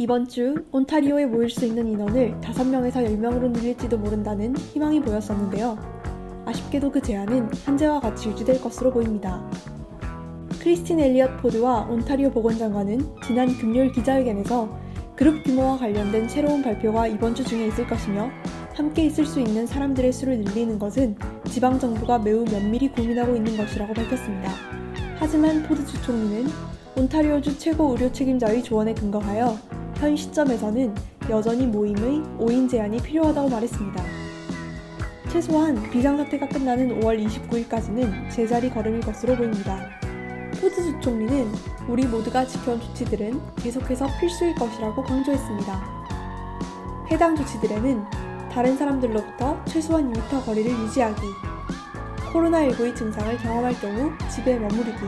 이번 주 온타리오에 모일 수 있는 인원을 5명에서 10명으로 늘릴지도 모른다는 희망이 보였었는데요. 아쉽게도 그 제안은 현재와 같이 유지될 것으로 보입니다. 크리스틴 엘리엇 포드와 온타리오 보건장관은 지난 금요일 기자회견에서 그룹 규모와 관련된 새로운 발표가 이번 주 중에 있을 것이며 함께 있을 수 있는 사람들의 수를 늘리는 것은 지방 정부가 매우 면밀히 고민하고 있는 것이라고 밝혔습니다. 하지만 포드 주 총리는 온타리오주 최고 의료 책임자의 조언에 근거하여 현 시점에서는 여전히 모임의 5인 제한이 필요하다고 말했습니다. 최소한 비상사태가 끝나는 5월 29일까지는 제자리 걸음일 것으로 보입니다. 포드 주 총리는 우리 모두가 지켜온 조치들은 계속해서 필수일 것이라고 강조했습니다. 해당 조치들에는 다른 사람들로부터 최소한 2m 거리를 유지하기, 코로나19의 증상을 경험할 경우 집에 머무르기,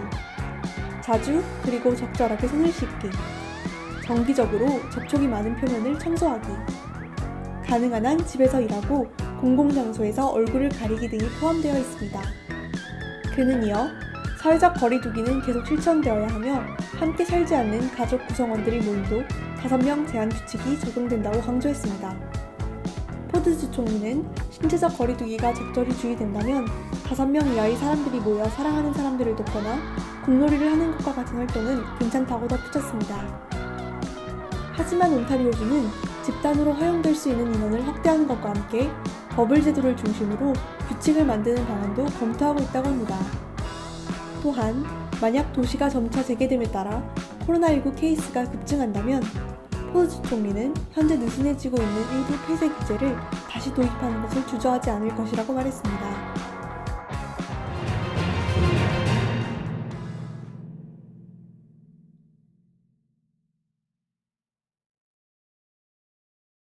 자주 그리고 적절하게 손을 씻기, 정기적으로 접촉이 많은 표면을 청소하기, 가능한 한 집에서 일하고 공공장소에서 얼굴을 가리기 등이 포함되어 있습니다. 그는 이어 사회적 거리두기는 계속 실천되어야 하며 함께 살지 않는 가족 구성원들의 모임도 5명 제한 규칙이 적용된다고 강조했습니다. 포드주 총리는 신체적 거리두기가 적절히 주의된다면 5명 이하의 사람들이 모여 사랑하는 사람들을 돕거나 공놀이를 하는 것과 같은 활동은 괜찮다고 덧붙였습니다. 하지만 온타리오주는 집단으로 허용될 수 있는 인원을 확대하는 것과 함께 버블 제도를 중심으로 규칙을 만드는 방안도 검토하고 있다고 합니다. 또한 만약 도시가 점차 재개됨에 따라 코로나19 케이스가 급증한다면 포드 총리는 현재 느슨해지고 있는 일부 폐쇄 규제를 다시 도입하는 것을 주저하지 않을 것이라고 말했습니다.